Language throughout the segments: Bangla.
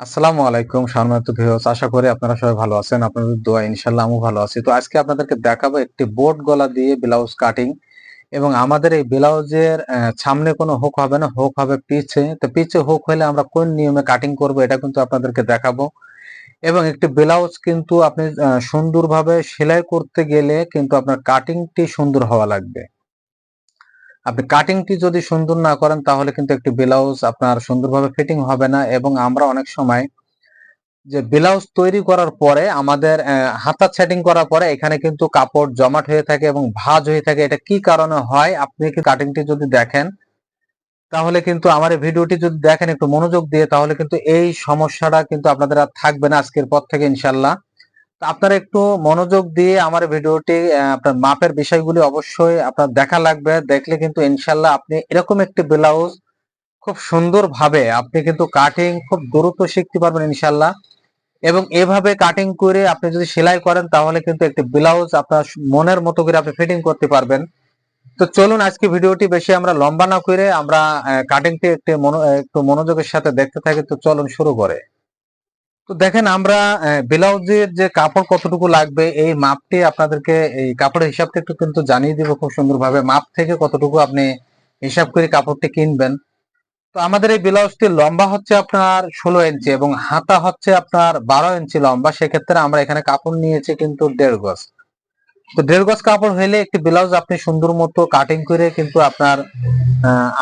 আসসালামু আলাইকুম, সম্মানিত ভিউয়ার্স। আশা করি আপনারা সবাই ভালো আছেন। আপনাদের দোয়া ইনশাআল্লাহ আমিও ভালো আছি। তো আজকে আপনাদেরকে দেখাবো একটি বোট গলা দিয়ে ব্লাউজ কাটিং এবং আমাদের এই ব্লাউজের সামনে কোনো হুক হবে না। হুক হবে পিছে। তো পিছে হুক হলে আমরা কোন নিয়মে কাটিং করব এটা কিন্তু আপনাদেরকে দেখাবো। এবং একটি ব্লাউজ কিন্তু আপনি সুন্দরভাবে সেলাই করতে গেলে কিন্তু আপনার কাটিংটি সুন্দর হওয়া লাগবে। আপনি কাটিংটি যদি সুন্দর না করেন, তাহলে কিন্তু একটি ব্লাউজ আপনার সুন্দরভাবে ফিটিং হবে না এবং আমরা অনেক সময় যে ব্লাউজ তৈরি করার পরে, আমাদের হাতা সেটিং করার পরে এখানে কিন্তু কাপড় জমাট হয়ে থাকে এবং ভাজ হয়ে থাকে। এটা কি কারণে হয়? আপনি কি কাটিংটি যদি দেখেন, তাহলে কিন্তু আমার এই ভিডিওটি যদি দেখেন, একটু মনোযোগ দিয়ে, তাহলে কিন্তু এই সমস্যাটা কিন্তু আপনাদের আর থাকবে না আজকের পর থেকে ইনশাল্লাহ আপনারা একটু মনোযোগ দিয়ে আমার ভিডিওটি আপনার মাপের বিষয়গুলি অবশ্যই আপনার দেখা লাগবে। দেখলে কিন্তু ইনশাল্লাহ আপনি এরকম একটি ব্লাউজ খুব সুন্দর ভাবে আপনি কিন্তু কাটিং খুব দ্রুত শিখতে পারবেন ইনশাল্লাহ। এবং এভাবে কাটিং করে আপনি যদি সেলাই করেন তাহলে কিন্তু একটি ব্লাউজ আপনার মনের মতো করে আপনি ফিটিং করতে পারবেন। তো চলুন আজকে ভিডিওটি বেশি আমরা লম্বা না করে আমরা কাটিংটি একটু একটু মনোযোগের সাথে দেখতে থাকি। তো চলুন শুরু করে। তো দেখেন আমরা ব্লাউজের যে কাপড় কতটুকু লাগবে, এই মাপটি আপনাদেরকে, এই কাপড়ের হিসাবটা একটু কিন্তু জানিয়ে দিব খুব সুন্দরভাবে। মাপ থেকে কতটুকু আপনি হিসাব করে কাপড়টি কিনবেন। তো আমাদের এই ব্লাউজটির লম্বা হচ্ছে আপনার ষোলো ইঞ্চি এবং হাতা হচ্ছে আপনার বারো ইঞ্চি লম্বা। সেক্ষেত্রে আমরা এখানে কাপড় নিয়েছি কিন্তু দেড় গজ। তো দেড় গজ কাপড় হইলে একটি ব্লাউজ আপনি সুন্দর মতো কাটিং করে কিন্তু আপনার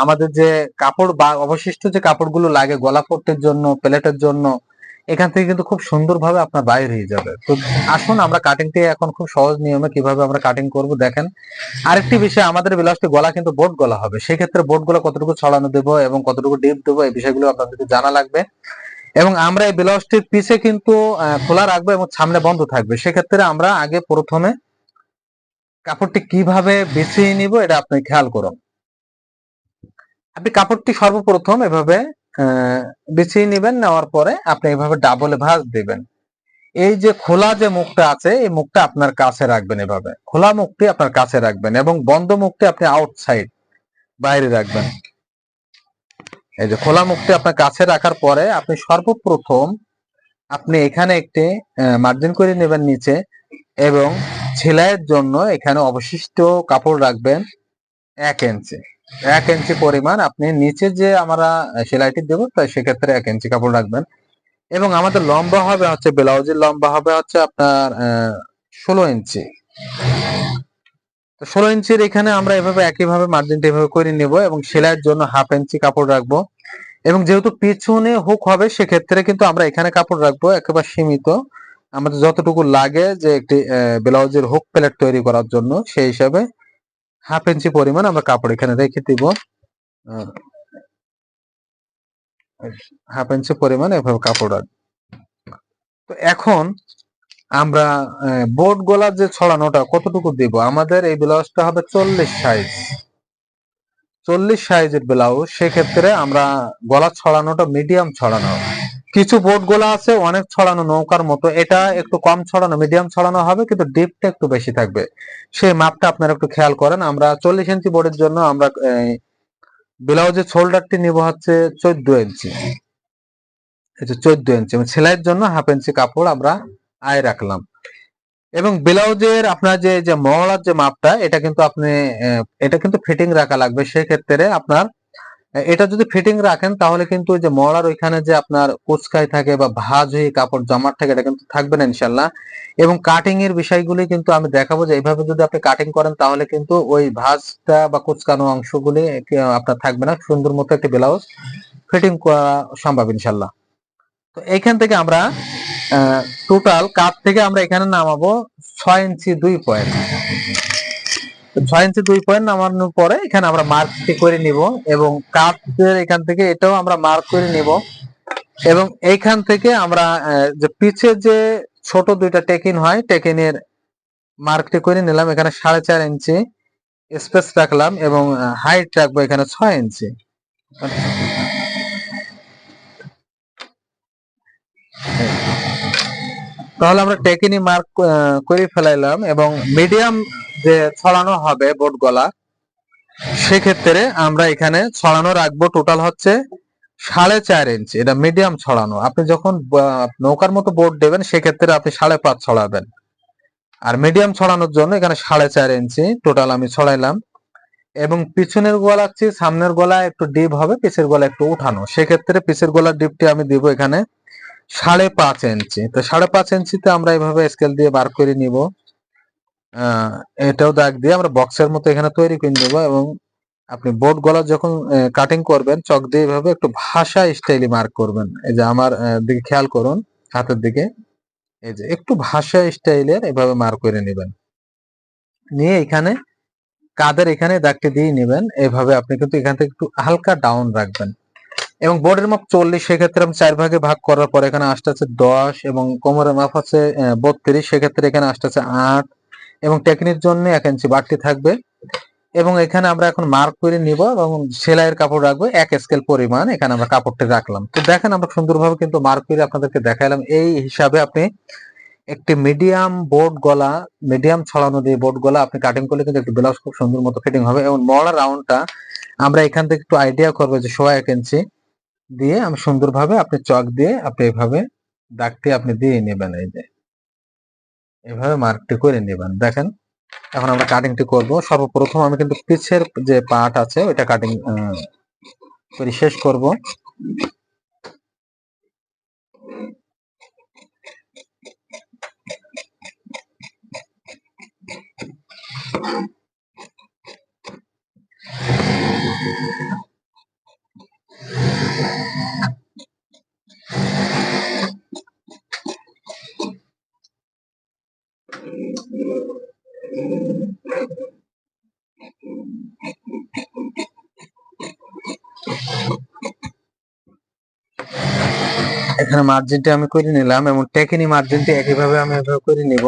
আমাদের যে কাপড় বা অবশিষ্ট যে কাপড়গুলো লাগে গলা জন্য, প্লেটের জন্য এখান থেকে কিন্তু খুব সুন্দরভাবে আপনার বাইর হয়ে যাবে। তো আসুন, আমরা কাটিংটি এখন খুব সহজ নিয়মে কীভাবে আমরা কাটিং করব দেখেন। আরেকটি বিষয়, আমাদের ব্লাউজটি গলা কিন্তু বোট গলা হবে। সেক্ষেত্রে বোট গলা কতটুকু ছড়ানো দেবো এবং কতটুকু ডিপ দেবো এই বিষয়গুলো আপনাদেরকে জানা লাগবে। এবং আমরা এই ব্লাউজটির পিছে কিন্তু খোলা রাখব এবং সামনে বন্ধ থাকবে। সেক্ষেত্রে আমরা আগে প্রথমে কাপড়টি কীভাবে বিছিয়ে নিব, এটা আপনি খেয়াল করুন। আপনি কাপড়টি সর্বপ্রথম এভাবে বিছিয়ে নেবেন, নেওয়ার পরে আপনি এভাবে ডাবলে ভাঁজ দিবেন। এই যে খোলা যে মুখটা আছে, এই মুখটা আপনার কাছে রাখবেন এভাবে। খোলা মুখটি আপনার কাছে রাখবেন এবং বন্ধ মুখটি আপনি আউটসাইড বাইরে রাখবেন। এই যে খোলা মুখটি আপনার কাছে রাখার পরে আপনি সর্বপ্রথম আপনি এখানে একটি মার্জিন করে নেবেন নিচে এবং সেলাইয়ের জন্য এখানে অবশিষ্ট কাপড় রাখবেন এক ইঞ্চি এক ইঞ্চি পরিমাণ। আপনি নিচে যে আমরা সেলাইটি দেবো তাই সেক্ষেত্রে এক ইঞ্চি কাপড় রাখবেন। এবং আমাদের লম্বা হবে হচ্ছে, ব্লাউজের লম্বা হবে হচ্ছে আপনার ষোলো ইঞ্চি ষোলো ইঞ্চির এখানে আমরা এভাবে একইভাবে মার্জিনটা এভাবে করে নেব এবং সেলাইয়ের জন্য হাফ ইঞ্চি কাপড় রাখব। এবং যেহেতু পিছনে হুক হবে, সেক্ষেত্রে কিন্তু আমরা এখানে কাপড় রাখব, একেবারে সীমিত। আমাদের যতটুকু লাগে যে একটি ব্লাউজের হুক প্লেট তৈরি করার জন্য, সেই হিসাবে হাফ ইঞ্চি পরিমাণ আমরা কাপড় এখানে রেখে দিব। হাফ ইঞ্চি পরিমাণ এভাবে কাপড় রাখব তো এখন আমরা বোর্ড গলার যে ছড়ানোটা কতটুকু দিব? আমাদের এই ব্লাউজটা হবে চল্লিশ সাইজ চল্লিশ সাইজের ব্লাউজ। সেক্ষেত্রে আমরা গলা ছড়ানোটা মিডিয়াম ছড়ানো কিছু বোর্ড গোলা আছে, অনেক ছড়ানো নৌকার মতো। এটা একটু কম ছড়ানো মিডিয়াম ছড়ানো হবে, কিন্তু ডিপটা একটু বেশি থাকবে। সেই মাপটা আপনারা একটু খেয়াল করেন। আমরা চল্লিশ ইঞ্চি বোর্ডের জন্য আমরা ব্লাউজের শোল্ডারটি নিব হচ্ছে চোদ্দ ইঞ্চি যে চোদ্দ ইঞ্চি সেলাইয়ের জন্য হাফ ইঞ্চি কাপড় আমরা আয় রাখলাম। এবং ব্লাউজের আপনার যে যে মহলার যে মাপটা এটা কিন্তু আপনি এটা কিন্তু ফিটিং রাখা লাগবে। সেক্ষেত্রে আপনার এটা যদি ফিটিং রাখেন, তাহলে কিন্তু যে মহলার ওইখানে যে আপনার কুচকাই থাকে বা ভাঁজ হয়ে কাপড় জমাট থাকে, এটা কিন্তু থাকবে না ইনশাল্লাহ। এবং কাটিং এর বিষয়গুলি কিন্তু আমি দেখাবো যে, এইভাবে যদি আপনি কাটিং করেন, তাহলে কিন্তু ওই ভাজটা বা কুচকানো অংশগুলি আপনার থাকবে না। সুন্দর মতো একটি ব্লাউজ ফিটিং করা সম্ভব ইনশাল্লাহ। তো এইখান থেকে আমরা টোটাল কাপ থেকে আমরা এখানে নামাবো ছয় ইঞ্চি দুই পয়েন্ট ছয় ইঞ্চি দুই পয়েন্ট নামানোর পরে এখানে আমরা মার্কটি করে নিব এবং কাপের এখান থেকে এটাও আমরা মার্ক করে নিব এবং এইখান থেকে আমরা যে পিছে যে ছোট দুইটা টেকিন হয় টেকিনের মার্কটি করে নিলাম। এখানে সাড়ে চার ইঞ্চি স্পেস রাখলাম এবং হাইট রাখব এখানে ছয় ইঞ্চি তাহলে আমরা টেকিনি মার্ক করে ফেলাইলাম এবং মিডিয়াম যে ছড়ানো হবে বোট গলা, সেক্ষেত্রে আমরা এখানে ছড়ানো রাখব টোটাল হচ্ছে সাড়ে চার ইঞ্চি এটা মিডিয়াম ছড়ানো। আপনি যখন নৌকার মতো বোর্ড দেবেন, সেক্ষেত্রে আপনি সাড়ে পাঁচ ছড়াবেন। আর মিডিয়াম ছড়ানোর জন্য এখানে সাড়ে চার ইঞ্চি টোটাল আমি ছড়াইলাম। এবং পিছনের গলা চেয়ে সামনের গলা একটু ডিপ হবে, পিছের গলা একটু উঠানো। সেক্ষেত্রে পিছের গলার ডিপটি আমি দিব এখানে সাড়ে পাঁচ ইঞ্চি তো সাড়ে পাঁচ ইঞ্চিতে আমরা এইভাবে স্কেল দিয়ে বার করে নিব। এটাও দাগ দিয়ে আমরা বক্সের মতো এখানে তৈরি করে নেব এবং আপনি বোর্ড গলা যখন কাটিং করবেন, চক দিয়ে এভাবে একটু ভাষা স্টাইলি মার্ক করবেন। এই যে আমার দিকে খেয়াল করুন, হাতের দিকে। এই যে একটু ভাষা স্টাইলের এভাবে মার্ক করে নেবেন। নিয়ে এখানে কাদের এখানে দাগটি দিয়ে নেবেন, এভাবে আপনি কিন্তু এখান থেকে একটু হালকা ডাউন রাখবেন। এবং বোর্ডের মাপ চল্লিশ, সেক্ষেত্রে আমি চার ভাগে ভাগ করার পর এখানে আসতে আছে দশ এবং কোমরের মাপ আছে বত্রিশ, সেক্ষেত্রে এখানে আসতে আছে আট এবং টেকনির জন্য এক ইঞ্চি বাড়তি থাকবে এবং এখানে আমরা এখন মার্ক করে নিব এবং সেলাইয়ের কাপড় রাখব, এক স্কেল পরিমাণ এখানে আমরা কাপড়টি রাখলাম। তো দেখেন আমরা সুন্দরভাবে কিন্তু মার্ক করে আপনাদেরকে দেখাইলাম, এই হিসাবে আপনি একটি মিডিয়াম বোর্ড গলা মিডিয়াম ছড়ানো দিয়ে বোর্ড গলা, আপনি কাটিং করলে কিন্তু একটু ব্লাউজ খুব সুন্দর মতো ফিটিং হবে এবং মলা রাউন্ডটা আমরা এখান থেকে একটু আইডিয়া করব যে সোয়া এক ইঞ্চি দিয়ে আমি সুন্দরভাবে আপনি চক দিয়ে আপনি এভাবে দাগটি আপনি দিয়ে নেবেন এই যে। এভাবে মার্কটি করে নেবেন। দেখেন, এখন আমরা কাটিংটি করব। সর্বপ্রথম আমি কিন্তু পিছের যে পার্ট আছে, ওইটা কাটিং করে শেষ করব। এখানে মার্জিনটি আমি করে নিলাম এবং টেকিনি মার্জিনটি একইভাবে আমি এভাবে করে নিব।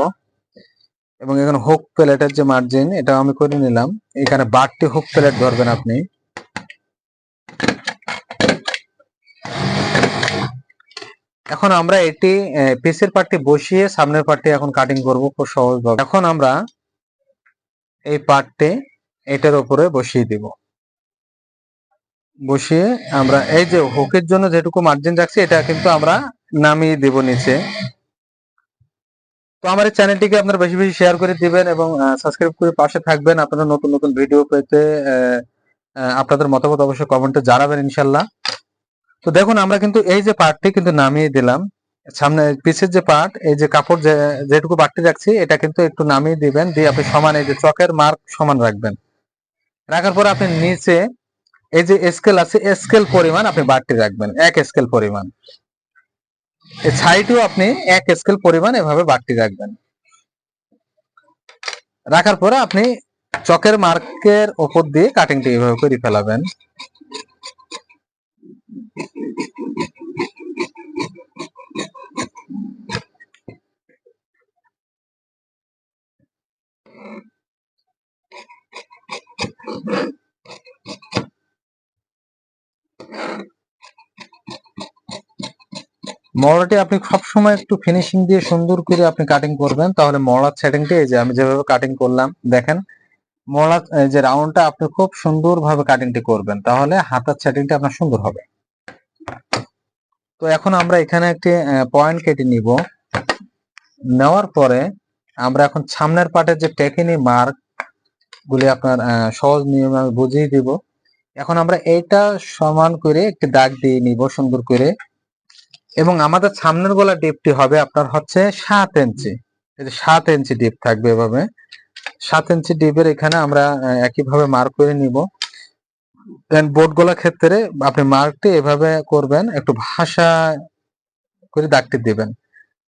এবং এখানে হুক প্লেটের যে মার্জিন এটা আমি করে নিলাম। এখানে বাড়তি হুক প্লেট ধরবেন আপনি। এখন আমরা এটি পিসের পার্টটি বসিয়ে সামনের পার্টটি এখন কাটিং করব খুব সহজভাবে। এখন আমরা এই পার্টটি এটার উপরে বসিয়ে দিব। বসিয়ে আমরা এই যে হুকের জন্য যেটুকু মার্জিন রাখছি, এটা কিন্তু আমরা নামিয়ে দিব নিচে। তো আমার এই চ্যানেলটিকে আপনারা বেশি বেশি শেয়ার করে দিবেন এবং সাবস্ক্রাইব করে পাশে থাকবেন। আপনারা নতুন নতুন ভিডিও পেতে আপনাদের মতামত অবশ্যই কমেন্টে জানাবেন ইনশাল্লাহ তো দেখুন, আমরা কিন্তু এই যে পার্টটি কিন্তু নামিয়ে দিলাম। সামনে পিছের যে পার্ট এই যে কাপড় যেটুকু বাড়তি রাখছি, এটা কিন্তু একটু নামিয়ে দিবেন। দিয়ে আপনি সমান এই যে চকের মার্ক সমান রাখবেন। রাখার পর আপনি নিচে এই যে স্কেল আছে স্কেল পরিমাণ আপনি বাড়তি রাখবেন, এক স্কেল পরিমাণ। ছাইটিও আপনি এক স্কেল পরিমাণ এভাবে বাড়তি রাখবেন। রাখার পরে আপনি চকের মার্কের ওপর দিয়ে কাটিংটি এভাবে করে ফেলাবেন। মড়াটি আপনি সবসময় একটু ফিনিশিং দিয়ে সুন্দর করে আপনি কাটিং করবেন। তাহলে মড়ার সেটিংটি এই যে আমি যেভাবে কাটিং করলাম, দেখেন এই যে রাউন্ডটা আপনি খুব সুন্দর ভাবে কাটিংটি করবেন, তাহলে হাতার সেটিংটা আপনার সুন্দর হবে। তো এখন আমরা এখানে একটি পয়েন্ট কেটে নিব। নেওয়ার পরে আমরা এখন সামনের পার্টের যে টেকিনি মার্ক গুলি আপনার সহজ নিয়মে আমি বুঝিয়ে দিব। এখন আমরা এইটা সমান করে একটি দাগ দিয়ে নিব সুন্দর করে। এবং আমাদের সামনের গলা ডিপটি হবে আপনার হচ্ছে সাত ইঞ্চি। সাত ইঞ্চি ডিপ থাকবে এভাবে। সাত ইঞ্চি ডিপের এখানে আমরা একইভাবে মার্ক করে নিব। বোর্ড গলা ক্ষেত্রে আপনি মার্কটি এভাবে করবেন, একটু ভাষা করে দাগটি দিবেন।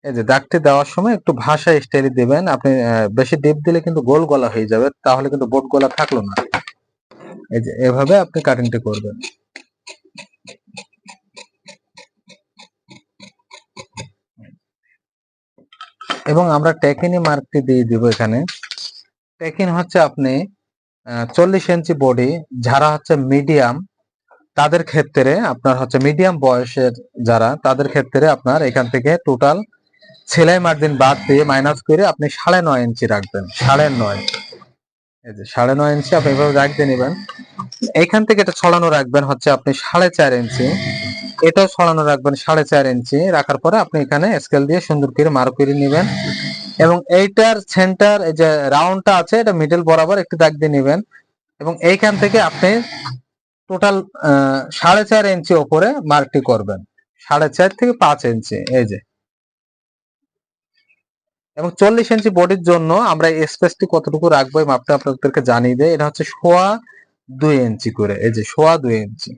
এই যে দাগটি দেওয়ার সময় একটু ভাষা স্টাইলে দিবেন। আপনি বেশি ডিপ দিলে কিন্তু গোল গলা হয়ে যাবে, তাহলে কিন্তু বোর্ড গলা থাকল না। এই যে এভাবে আপনি কাটিংটি করবেন। এবং আমরা টেকিনি মার্কটি দিয়ে দিব এখানে। টেকিন হচ্ছে আপনি চল্লিশ ইঞ্চি বডি যারা হচ্ছে মিডিয়াম তাদের ক্ষেত্রে আপনার হচ্ছে মিডিয়াম বয়সের যারা, তাদের ক্ষেত্রে আপনার এখান থেকে টোটাল সেলাই মার্জিন বাদ দিয়ে মাইনাস করে আপনি সাড়ে নয় ইঞ্চি রাখবেন, সাড়ে নয়। এই যে সাড়ে নয় ইঞ্চি আপনি এভাবে রাখতে নেবেন এখান থেকে এটা ছড়ানো রাখবেন হচ্ছে আপনি সাড়ে চার ইঞ্চি। এটাও সরানো রাখবেন সাড়ে চার ইঞ্চি। রাখার পরে আপনি এখানে স্কেল দিয়ে সুন্দর করে মার্ক করে নেবেন। এবং এইটার সেন্টার এই যে রাউন্ডটা আছে, এটা মিডল বরাবর একটু দাগ দিয়ে নেবেন। এবং এইখান থেকে আপনি টোটাল সাড়ে চার ইঞ্চি ওপরে মার্কটি করবেন। সাড়ে চার থেকে পাঁচ ইঞ্চি, এই যে। এবং চল্লিশ ইঞ্চি বডির জন্য আমরা স্পেসটি কতটুকু রাখব মাপটা আপনাদেরকে জানিয়ে দেয় এটা হচ্ছে সোয়া দুই ইঞ্চি করে, এই যে সোয়া দুই ইঞ্চি।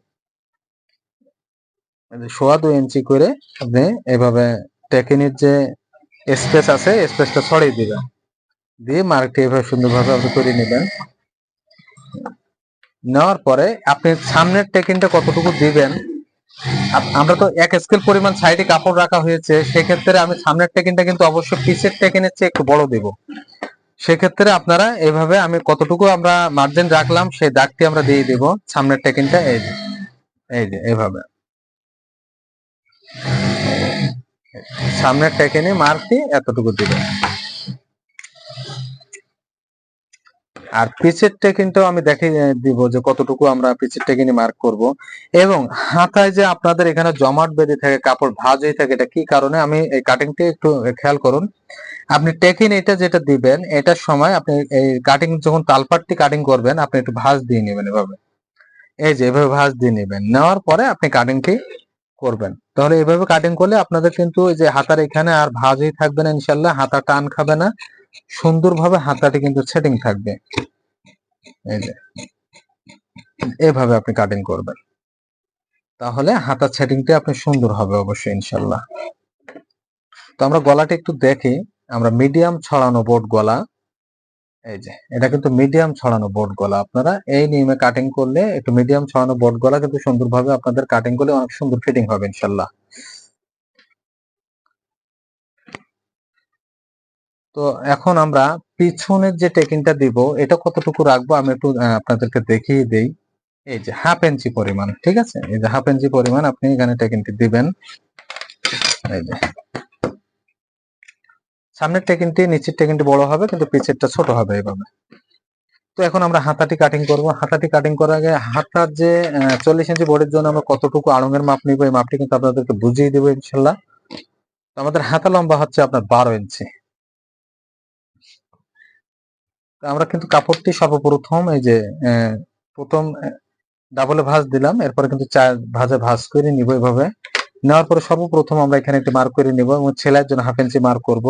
সোয়া দুই ইঞ্চি করে আপনি এভাবে টেকিনির যে স্পেস আছে স্পেসটা ছড়িয়ে দিবেন। দিয়ে মার্কটি এভাবে সুন্দরভাবে আপনি করে নেবেন। নেওয়ার পরে আপনি সামনের টেকিনটা কতটুকু দিবেন আমরা তো এক স্কেল পরিমাণ সাইডে কাপড় রাখা হয়েছে, সেক্ষেত্রে আমি সামনের টেকিনটা কিন্তু অবশ্যই পিসের টেকিনের চেয়ে একটু বড় দেব। সেক্ষেত্রে আপনারা এভাবে আমি কতটুকু আমরা মার্জিন রাখলাম, সেই দাগটি আমরা দিয়ে দিব সামনের টেকিনটা এই যে এই যে, এভাবে। সামনের টেকিনে মার্কটি এতটুকু দিবেন আর পিচের টেকিনটাও আমি দেখে দিব যে কতটুকু আমরা পিচের টেকিনি মার্ক করব। এবং হাতায় যে আপনাদের এখানে জমাট বেঁধে থাকে, কাপড় ভাঁজ হয়ে থাকে, এটা কি কারণে? আমি এই কাটিংটি একটু খেয়াল করুন। আপনি টেকিন এটা যেটা দিবেন, এটার সময় আপনি এই কাটিং যখন তালপাটটি কাটিং করবেন, আপনি একটু ভাঁজ দিয়ে নেবেন এভাবে। এই যে, এভাবে ভাঁজ দিয়ে নেবেন। নেওয়ার পরে আপনি কাটিংটি করবেন। তাহলে এভাবে কাটিং করলে আপনাদের কিন্তু যে হাতার এখানে আর ভাজই থাকবে না ইনশাল্লাহ, হাতা টান খাবে না। সুন্দরভাবে হাতাটি কিন্তু সেটিং থাকবে। এই যে, এভাবে আপনি কাটিং করবেন। তাহলে হাতার সেটিংটি আপনি সুন্দর হবে অবশ্যই ইনশাল্লাহ। তো আমরা গলাটা একটু দেখি। আমরা মিডিয়াম ছড়ানো বোর্ড গলা। এই যে, এটা কিন্তু মিডিয়াম ছড়ানো বোর্ড গলা। আপনারা এই নিয়মে কাটিং করলে একটু মিডিয়াম ছড়ানো বোর্ড গলা কিন্তু সুন্দরভাবে আপনাদের কাটিং করলে অনেক সুন্দর ফিটিং হবে, ইনশাল্লাহ। তো এখন আমরা পিছনের যে টেকিংটা দিব, এটা কতটুকু রাখব আমি একটু আপনাদেরকে দেখিয়ে দেই। এই যে হাফ ইঞ্চি পরিমাণ, ঠিক আছে? এই যে হাফ ইঞ্চি পরিমাণ আপনি এখানে টেকিংটি দিবেন। এই যে সামনের টেকিংটি নিচের টেকিংটি বড় হবে, কিন্তু পিছেরটা ছোট হবে এইভাবে তো এখন আমরা হাতাটি কাটিং করব। হাতাটি কাটিং করার আগে হাতার যে চল্লিশ ইঞ্চি বোর্ডের জন্য আমরা কতটুকু আড়ঙের মাপ নিব, এই মাপটি কিন্তু আপনাদেরকে বুঝিয়ে দেবো ইনশাল্লাহ। আমাদের হাতা লম্বা হচ্ছে আপনার বারো ইঞ্চি। আমরা কিন্তু কাপড়টি সর্বপ্রথম এই যে প্রথম ডাবলে ভাঁজ দিলাম, এরপরে কিন্তু চার ভাজে ভাঁজ করে নিব এভাবে। নেওয়ার পরে সর্বপ্রথম আমরা এখানে একটি মার্ক করে নিব এবং ছেলের জন্য হাফ ইঞ্চি মার্ক করব।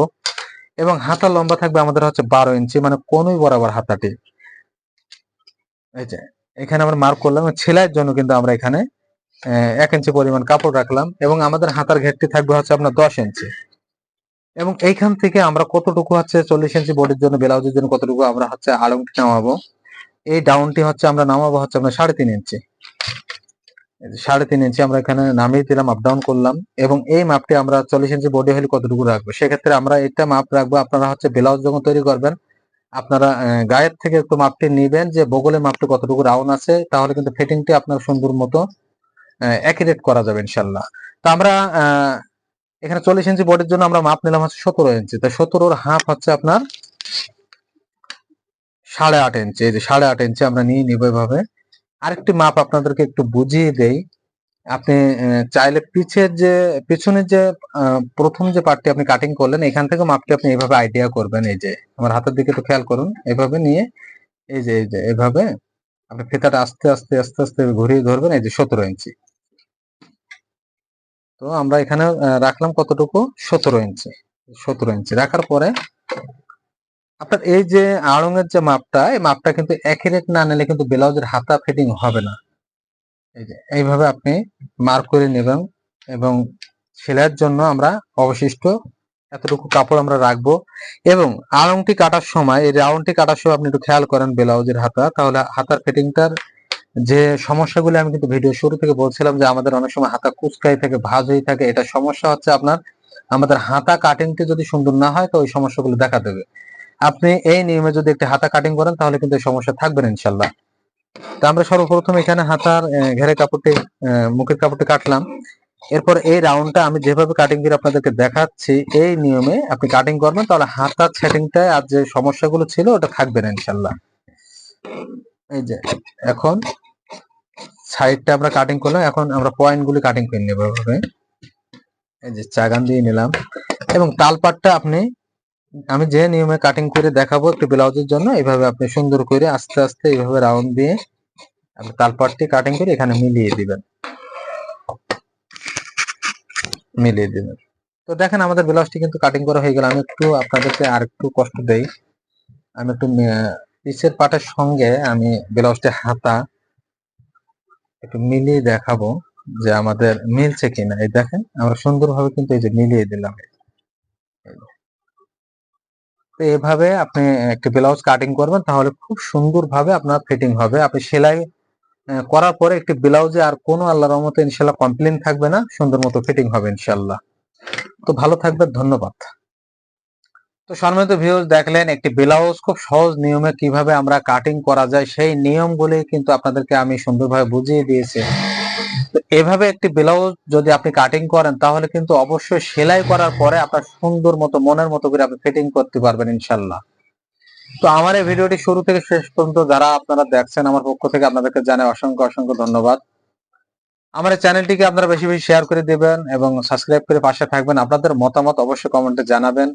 এবং হাতা লম্বা থাকবে আমাদের হচ্ছে বারো ইঞ্চি মানে কোনোই বরাবর হাতাটি। এই যে, এখানে আমরা মার্ক করলাম ছেলের জন্য কিন্তু আমরা এখানে এক ইঞ্চি পরিমাণ কাপড় রাখলাম, এবং আমাদের হাতার ঘেরটি থাকবে হচ্ছে আপনার দশ ইঞ্চি। এবং এইখান থেকে আমরা কতটুকু হচ্ছে চল্লিশ ইঞ্চি বডির জন্য ব্লাউজের জন্য কতটুকু আমরা হচ্ছে আলংটি নামাবো? এই ডাউনটি হচ্ছে আমরা নামাবো হচ্ছে আমরা সাড়ে তিন ইঞ্চি। সাড়ে তিন ইঞ্চি আমরা এখানে নামিয়ে দিলাম আপ ডাউন করলাম এবং এই মাপটি আমরা চল্লিশ ইঞ্চি বডি হলে কতটুকু রাখব? সেক্ষেত্রে আমরা এটা মাপ রাখব, আপনারা হচ্ছে ব্লাউজ যখন তৈরি করবেন, আপনারা গায়ের থেকে একটু মাপটি নিবেন যে বগলের মাপটি কতটুকু রাউন্ড আছে, তাহলে কিন্তু ফিটিংটি আপনার সুন্দর মতো অ্যাকিউরেট করা যাবে ইনশাল্লাহ তো আমরা এখানে চল্লিশ ইঞ্চি বডির জন্য আমরা মাপ নিলাম হচ্ছে সতেরো ইঞ্চি তো সতেরোর হাফ হচ্ছে আপনার সাড়ে আট ইঞ্চি এই যে সাড়ে আট ইঞ্চি আমরা নিয়ে নিব এভাবে। আরেকটি মাপ আপনাদেরকে একটু বুঝিয়ে দেই। আপনি চাইলে পিছের যে, পিছনের যে প্রথম যে পার্টটি আপনি কাটিং করলেন, এখান থেকে মাপটি আপনি এভাবে আইডিয়া করবেন, এই যে। আমার হাতের দিকে একটু খেয়াল করুন, এভাবে নিয়ে, এই যে এই যে, এভাবে আপনি ফিতাটা আস্তে আস্তে আস্তে আস্তে ঘুরিয়ে ধরবেন, এই যে সতেরো ইঞ্চি। তো আমরা এখানে রাখলাম কতটুকু? সতেরো ইঞ্চি। সতেরো ইঞ্চি। রাখার পরে আপনার এই যে আড়ঙের যে মাপটা, এই মাপটা কিন্তু অ্যাকুরেট না নিলে কিন্তু ব্লাউজের হাতা ফিটিং হবে না। এই যে, এইভাবে আপনি মার্ক করে নেবেন এবং সেলাইয়ের জন্য আমরা অবশিষ্ট এতটুকু কাপড় আমরা রাখব। এবং আড়ংটি কাটার সময়, এই রাউন্ডটি কাটার সময় আপনি একটু খেয়াল করেন ব্লাউজের হাতা, তাহলে হাতার ফিটিংটার যে সমস্যাগুলো আমি কিন্তু ভিডিও শুরু থেকে বলছিলাম যে আমাদের অনেক সময় হাতা কুচকাই থাকে ভাঁজ হয়ে থাকে, এটা সমস্যা হচ্ছে আপনার, আমাদের হাতা কাটিংটি যদি সুন্দর না হয়, তো ওই সমস্যাগুলো দেখা দেবে। আপনি এই নিয়মে যদি একটি হাতা কাটিং করেন, তাহলে কিন্তু এই সমস্যা থাকবে না ইনশাল্লাহ তো আমরা সর্বপ্রথম এখানে হাতার ঘেরে কাপড়টি মুখের কাপড়টি কাটলাম। এরপর এই রাউন্ডটা আমি যেভাবে কাটিং করে আপনাদেরকে দেখাচ্ছি, এই নিয়মে আপনি কাটিং করবেন, তাহলে হাতার সেটিংটায় আর যে সমস্যাগুলো ছিল, ওটা থাকবে না ইনশাল্লাহ এই যে, এখন সাইডটা আমরা কাটিং করলাম, এখন আমরা পয়েন্ট গুলি কাটিং করে নেব এই যে, চাগান দিয়ে নিলাম। এবং তালপাটটা আপনি আমি যে নিয়মে কাটিং করে দেখাবো একটু ব্লাউজের জন্য এইভাবে আপনি সুন্দর করে আস্তে আস্তে এইভাবে রাউন্ড দিয়ে আপনি তালপাটটি কাটিং করে এখানে মিলিয়ে দিবেন। মিলিয়ে দিবেন। তো দেখেন আমাদের ব্লাউজটি কিন্তু কাটিং করা হয়ে গেল। আমি একটু আপনাদেরকে আর একটু কষ্ট দেই। আমি একটু পিসের পাটের সঙ্গে আমি ব্লাউজটি হাতা একটু মিলিয়ে দেখাবো যে আমাদের মিলছে কিনা। এই দেখেন, আমরা সুন্দরভাবে কিন্তু এই যে মিলিয়ে দিলাম। এভাবে আপনি একটা ব্লাউজ কাটিং করবেন, তাহলে খুব সুন্দরভাবে আপনার ফিটিং হবে। আপনি সেলাই করার পরে একটি ব্লাউজে আর কোনো আল্লাহর রহমতে ইনশাল্লাহ কমপ্লেন থাকবে না, সুন্দর মতো ফিটিং হবে ইনশাল্লাহ তো ভালো থাকবে ধন্যবাদ। তো সম্মানিত ভিউজ দেখলেন একটি ব্লাউজ খুব সহজ নিয়মে কীভাবে আমরা কাটিং করা যায়, সেই নিয়মগুলি কিন্তু আপনাদেরকে আমি সুন্দরভাবে বুঝিয়ে দিয়েছি। এভাবে একটি ব্লাউজ যদি আপনি কাটিং করেন, তাহলে কিন্তু অবশ্যই সেলাই করার পরে আপনার সুন্দর মতো, মনের মতো করে আপনি ফিটিং করতে পারবেন ইনশাল্লাহ। তো আমার এই ভিডিওটি শুরু থেকে শেষ পর্যন্ত যারা আপনারা দেখছেন আমার পক্ষ থেকে আপনাদেরকে জানাই অসংখ্য অসংখ্য ধন্যবাদ। আমার চ্যানেলটিকে আপনারা বেশি বেশি শেয়ার করে দিবেন এবং সাবস্ক্রাইব করে পাশে থাকবেন। আপনাদের মতামত অবশ্যই কমেন্টে জানাবেন।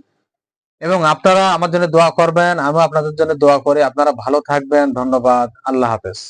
এবং আপনারা আমার জন্য দোয়া করবেন আমি আপনাদের জন্য দোয়া করি। আপনারা ভালো থাকবেন। ধন্যবাদ। আল্লাহ হাফেজ।